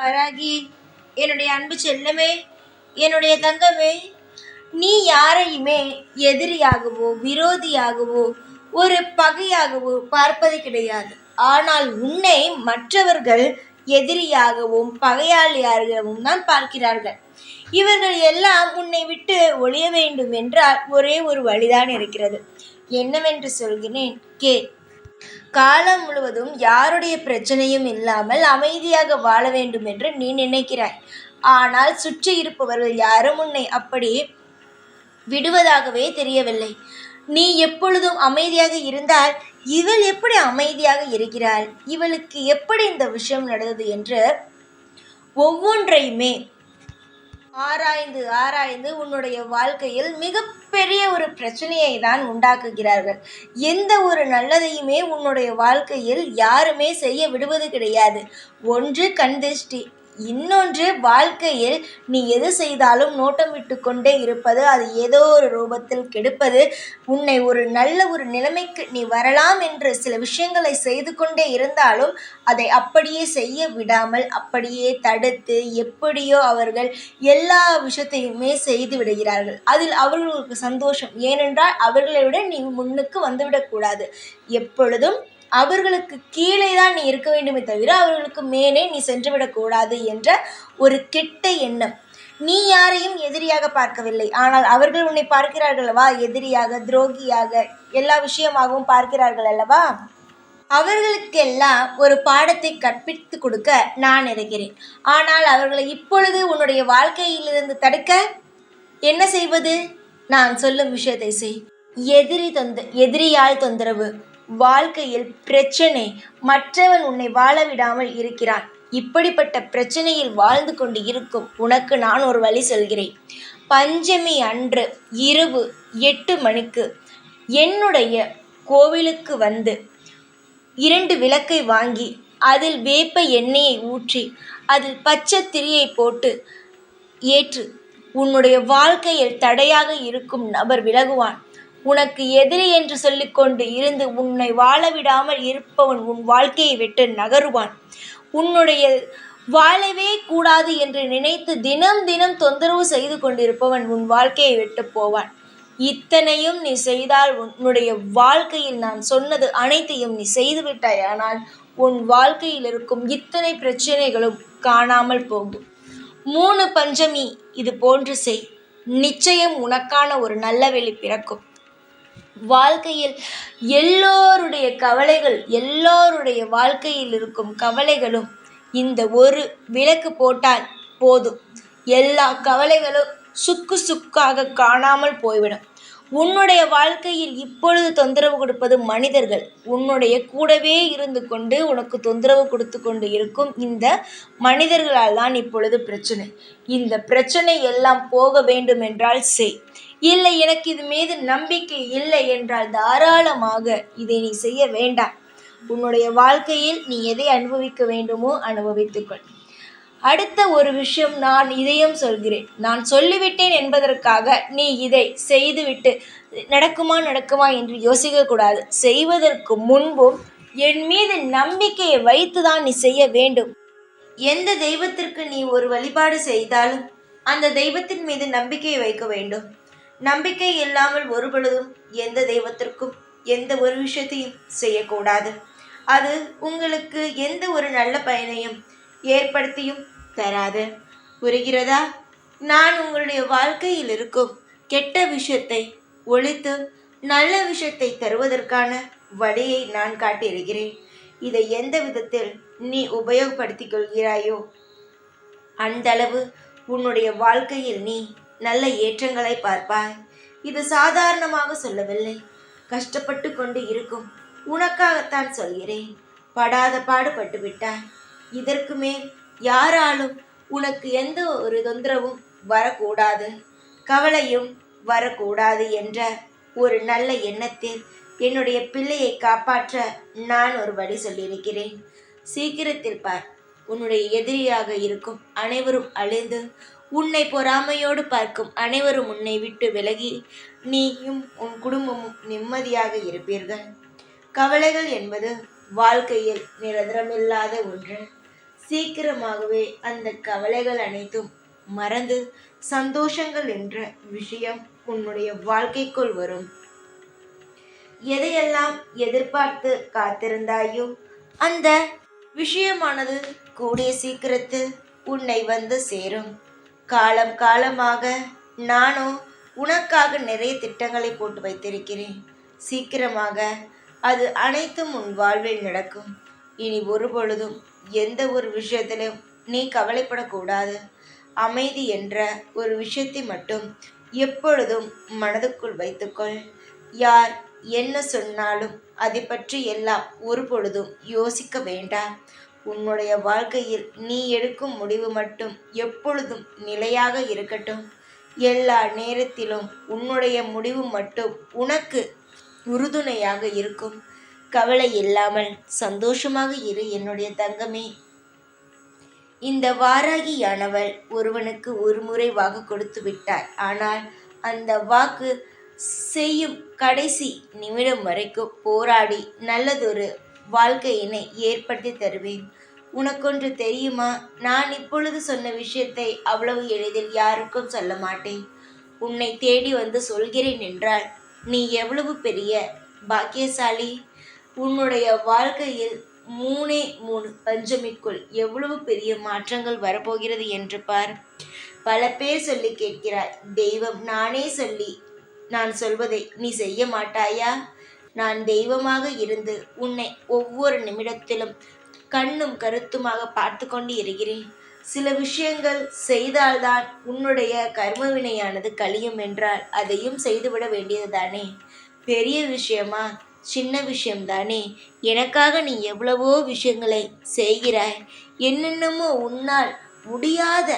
வராகி என்னுடைய அன்பு செல்லமே என்னுடைய தங்கமே நீ யாரையுமே எதிரியாகவோ விரோதியாகவோ ஒரு பகையாகவோ பார்ப்பது கிடையாது. ஆனால் உன்னை மற்றவர்கள் எதிரியாகவும் பகையாளியாகவும் தான் பார்க்கிறார்கள். இவர்கள் எல்லாம் உன்னை விட்டு ஒழிய வேண்டும் என்றால் ஒரே ஒரு வழிதான் இருக்கிறது. என்னவென்று சொல்கிறேன்? கே காலம் முழுவதும் யாருடைய பிரச்சனையும் இல்லாமல் அமைதியாக வாழ வேண்டும் என்று நீ நினைக்கிறாய். ஆனால் சுற்றி இருப்பவர்கள் யாரும் உன்னை அப்படி விடுவதாகவே தெரியவில்லை. நீ எப்பொழுதும் அமைதியாக இருந்தால் இவள் எப்படி அமைதியாக இருக்கிறாள்? இவளுக்கு எப்படி இந்த விஷயம் நடந்தது என்று ஒவ்வொன்றையுமே ஆராய்ந்து ஆராய்ந்து உன்னுடைய வாழ்க்கையில் மிகப்பெரிய ஒரு பிரச்சனையை தான் உண்டாக்குகிறார்கள். எந்த ஒரு நல்லதையுமே உன்னுடைய வாழ்க்கையில் யாருமே செய்ய விடுவது கிடையாது. ஒன்று கண் திருஷ்டி இன்னொன்று வாழ்க்கையில் நீ எது செய்தாலும் நோட்டமிட்டு கொண்டே இருப்பது அது ஏதோ ஒரு ரூபத்தில் கெடுப்பது. உன்னை ஒரு நல்ல ஒரு நிலைமைக்கு நீ வரலாம் என்று சில விஷயங்களை செய்து கொண்டே இருந்தாலும் அதை அப்படியே செய்ய விடாமல் அப்படியே தடுத்து எப்படியோ அவர்கள் எல்லா விஷயத்தையுமே செய்து விடுகிறார்கள். அதில் அவர்களுக்கு சந்தோஷம். ஏனென்றால் அவர்களை விட நீ முன்னுக்கு வந்துவிடக்கூடாது எப்பொழுதும் அவர்களுக்கு கீழே தான் நீ இருக்க வேண்டுமே தவிர அவர்களுக்கு மேலே நீ சென்றுவிடக்கூடாது என்ற ஒரு கெட்ட எண்ணம். நீ யாரையும் எதிரியாக பார்க்கவில்லை. ஆனால் அவர்கள் உன்னை பார்க்கிறார்கள் அல்லவா? எதிரியாக துரோகியாக எல்லா விஷயமாகவும் பார்க்கிறார்கள் அல்லவா? அவர்களுக்கெல்லாம் ஒரு பாடத்தை கற்பித்து கொடுக்க நான் இருக்கிறேன் ஆனால் அவர்களை இப்பொழுது உன்னுடைய வாழ்க்கையிலிருந்து தடுக்க என்ன செய்வது? நான் சொல்லும் விஷயத்தை செய். எதிரி தொந்த எதிரியால் தொந்தரவு. வாழ்க்கையில் பிரச்சனை மற்றவன் உன்னை வாழ விடாமல் இருக்கிறான். இப்படிப்பட்ட பிரச்சனையில் வாழ்ந்து கொண்டு இருக்கும் உனக்கு நான் ஒரு வழி சொல்கிறேன். பஞ்சமி அன்று இரவு எட்டு மணிக்கு என்னுடைய கோவிலுக்கு வந்து இரண்டு விளக்கை வாங்கி அதில் வேப்ப எண்ணெயை ஊற்றி அதில் பச்சை திரியை போட்டு ஏற்று உன்னுடைய வாழ்க்கையில் தடையாக இருக்கும் நபர் விலகுவான். உனக்கு எதிரி என்று சொல்லிக்கொண்டு இருந்து உன்னை வாழ விடாமல் இருப்பவன் உன் வாழ்க்கையை விட்டு நகருவான். உன்னுடைய வாழவே கூடாது என்று நினைத்து தினம் தினம் தொந்தரவு செய்து கொண்டிருப்பவன் உன் வாழ்க்கையை விட்டு போவான். இத்தனையும் நீ செய்தால் உன்னுடைய வாழ்க்கையில் நான் சொன்னது அனைத்தையும் நீ செய்துவிட்டாய் ஆனால் உன் வாழ்க்கையில் இருக்கும் இத்தனை பிரச்சனைகளும் காணாமல் போகும். மூணு பஞ்சமி இது போன்று செய். நிச்சயம் உனக்கான ஒரு நல்ல வெளி பிறக்கும். வாழ்க்கையில் எல்லோருடைய கவலைகள் எல்லோருடைய வாழ்க்கையில் இருக்கும் கவலைகளும் இந்த ஒரு விளக்கு போட்டால் போதும். எல்லா கவலைகளும் சுக்கு சுக்காக காணாமல் போய்விடும். உன்னுடைய வாழ்க்கையில் இப்பொழுது தொந்தரவு கொடுப்பது மனிதர்கள். உன்னுடைய கூடவே இருந்து கொண்டு உனக்கு தொந்தரவு கொடுத்து கொண்டு இருக்கும் இந்த மனிதர்களால் தான் இப்பொழுது பிரச்சனை. இந்த பிரச்சனை எல்லாம் போக வேண்டும் என்றால் செய். இல்லை எனக்கு இது மீது நம்பிக்கை இல்லை என்றால் தாராளமாக இதை நீ செய்ய வேண்டாம். உன்னுடைய வாழ்க்கையில் நீ எதை அனுபவிக்க வேண்டுமோ அனுபவித்துக்கொள் அடுத்த ஒரு விஷயம் நான் இதையும் சொல்கிறேன். நான் சொல்லிவிட்டேன் என்பதற்காக நீ இதை செய்துவிட்டு நடக்குமா நடக்குமா என்று யோசிக்கக்கூடாது. செய்வதற்கு முன்பும் என் மீது நம்பிக்கையை வைத்து தான் நீ செய்ய வேண்டும். எந்த தெய்வத்திற்கு நீ ஒரு வழிபாடு செய்தாலும் அந்த தெய்வத்தின் மீது நம்பிக்கையை வைக்க வேண்டும். நம்பிக்கை இல்லாமல் ஒரு பொழுதும் எந்த தெய்வத்திற்கும் எந்த ஒரு விஷயத்தையும் செய்யக்கூடாது. அது உங்களுக்கு எந்த ஒரு நல்ல பயனையும் ஏற்படுத்தியும் தராது. புரிகிறதா? நான் உங்களுடைய வாழ்க்கையில் இருக்கும் கெட்ட விஷயத்தை ஒழித்து நல்ல விஷயத்தை தருவதற்கான வழியை நான் காட்டியிருக்கிறேன். இதை எந்த விதத்தில் நீ உபயோகப்படுத்திக் கொள்கிறாயோ அந்தளவு உன்னுடைய வாழ்க்கையில் நீ நல்ல ஏற்றங்களை பார்ப்பாய். இது சாதாரணமாக சொல்லவில்லை. கஷ்டப்பட்டு கொண்டு இருக்கும். உனக்காகத்தான் சொல்கிறேன். படாத பாடுபட்டு விட்டாய். இதற்கு மேல் யாராலும் உனக்கு எந்த ஒரு தொந்தரவும் வரக்கூடாது. கவலையும் வரக்கூடாது என்ற ஒரு நல்ல எண்ணத்தில் என்னுடைய பிள்ளையை காப்பாற்ற நான் ஒரு வழி சொல்லியிருக்கிறேன். சீக்கிரத்தில் பார். உன்னுடைய எதிரியாக இருக்கும் அனைவரும் அழிந்து உன்னை பொறாமையோடு பார்க்கும் அனைவரும் உன்னை விட்டு விலகி நீயும் உன் குடும்பமும் நிம்மதியாக இருப்பீர்கள். கவலைகள் என்பது வாழ்க்கையில் நிரந்தரமில்லாத ஒன்று. சீக்கிரமாகவே அந்த கவலைகள் அனைத்தும் மறந்து சந்தோஷங்கள் என்ற விஷயம் உன்னுடைய வாழ்க்கைக்குள் வரும். எதையெல்லாம் எதிர்பார்த்து காத்திருந்தாயோ அந்த விஷயமானது கூடிய சீக்கிரத்தில் உன்னை வந்து சேரும். காலம் காலமாக நானும் உனக்காக நிறைய திட்டங்களை போட்டு வைத்திருக்கிறேன். சீக்கிரமாக அது அனைத்தும் உன் வாழ்வில் நடக்கும். இனி ஒரு பொழுதும் எந்த ஒரு விஷயத்திலும் நீ கவலைப்படக்கூடாது. அமைதி என்ற ஒரு விஷயத்தை மட்டும் எப்பொழுதும் மனதுக்குள் வைத்துக்கொள். யார் என்ன சொன்னாலும் அதை பற்றி எல்லாம் ஒரு பொழுதும் யோசிக்க வேண்டாம். உன்னுடைய வாழ்க்கையில் நீ எடுக்கும் முடிவு மட்டும் எப்பொழுதும் நிலையாக இருக்கட்டும். எல்லா நேரத்திலும் உன்னுடைய முடிவு மட்டும் உனக்கு உறுதுணையாக இருக்கும். கவலை இல்லாமல் சந்தோஷமாக இரு என்னுடைய தங்கமே. இந்த வாராகியானவள் ஒருவனுக்கு ஒரு முறை வாக்கு கொடுத்து விட்டாய் ஆனால் அந்த வாக்கு செய்யும் கடைசி நிமிடம் வரைக்கும் போராடி நல்லதொரு வாழ்க்கையினை ஏற்படுத்தி தருவேன். உனக்கொன்று தெரியுமா? நான் இப்பொழுது சொன்ன விஷயத்தை அவ்வளவு எளிதில் யாருக்கும் சொல்ல மாட்டேன். உன்னை தேடி வந்து சொல்கிறேன் என்றால் நீ எவ்வளவு பெரிய பாக்கியசாலி? உன்னுடைய வாழ்க்கையில் மூணே மூணு பஞ்சமிக்குள் எவ்வளவு பெரிய மாற்றங்கள் வரப்போகிறது என்று பார். பல பேர் சொல்லி கேட்கிறாய் தெய்வம் நானே சொல்லி நான் சொல்வதை நீ செய்ய மாட்டாயா? நான் தெய்வமாக இருந்து உன்னை ஒவ்வொரு நிமிடத்திலும் கண்ணும் கருத்துமாக பார்த்து கொண்டு இருக்கிறேன். சில விஷயங்கள் செய்தால்தான் உன்னுடைய கர்மவினையானது கழியும் என்றால் அதையும் செய்துவிட வேண்டியது தானே பெரிய விஷயமா? சின்ன விஷயம்தானே? எனக்காக நீ எவ்வளவோ விஷயங்களை செய்கிறாய். என்னென்னமோ உன்னால் முடியாத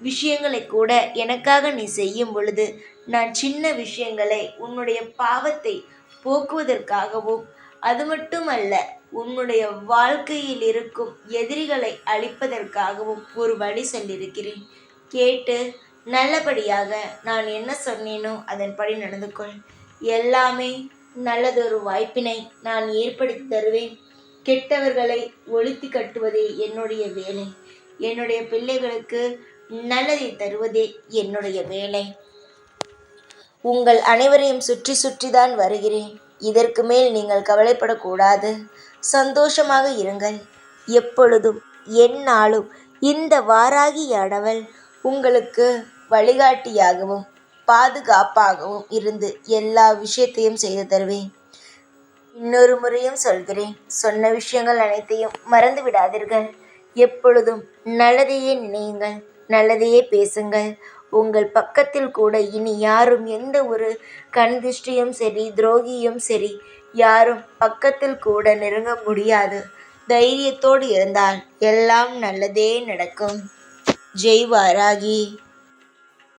விஷயங்களை கூட எனக்காக நீ செய்யும் பொழுது நான் சின்ன விஷயங்களை உன்னுடைய பாவத்தை போக்குவதற்காகவும் அது மட்டுமல்ல உன்னுடைய வாழ்க்கையில் இருக்கும் எதிரிகளை அழிப்பதற்காகவும் ஒரு வழி சொல்லியிருக்கிறேன் கேட்டு நல்லபடியாக நான் என்ன சொன்னேனோ அதன்படி நடந்து கொள். எல்லாமே நல்லதொரு வாய்ப்பினை நான் ஏற்படுத்தி தருவேன். கெட்டவர்களை ஒழித்து கட்டுவதே என்னுடைய வேலை. என்னுடைய பிள்ளைகளுக்கு நல்லதை தருவதே என்னுடைய வேலை. உங்கள் அனைவரையும் சுற்றி சுற்றி தான் வருகிறேன். இதற்கு மேல் நீங்கள் கவலைப்படக்கூடாது. சந்தோஷமாக இருங்கள். எப்பொழுதும் எந்நாளும் இந்த வாராகியானவள் உங்களுக்கு வழிகாட்டியாகவும் பாதுகாப்பாகவும் இருந்து எல்லா விஷயத்தையும் செய்து தருவேன். இன்னொரு முறையும் சொல்கிறேன். சொன்ன விஷயங்கள் அனைத்தையும் மறந்து விடாதீர்கள். எப்பொழுதும் நல்லதையே நினையுங்கள். நல்லதையே பேசுங்கள். உங்கள் பக்கத்தில் கூட இனி யாரும் எந்த ஒரு கண்திஷ்டியும் சரி துரோகியும் சரி யாரும் பக்கத்தில் கூட நெருங்க முடியாது. தைரியத்தோடு இருந்தால் எல்லாம் நல்லதே நடக்கும். ஜெய் வாராகி.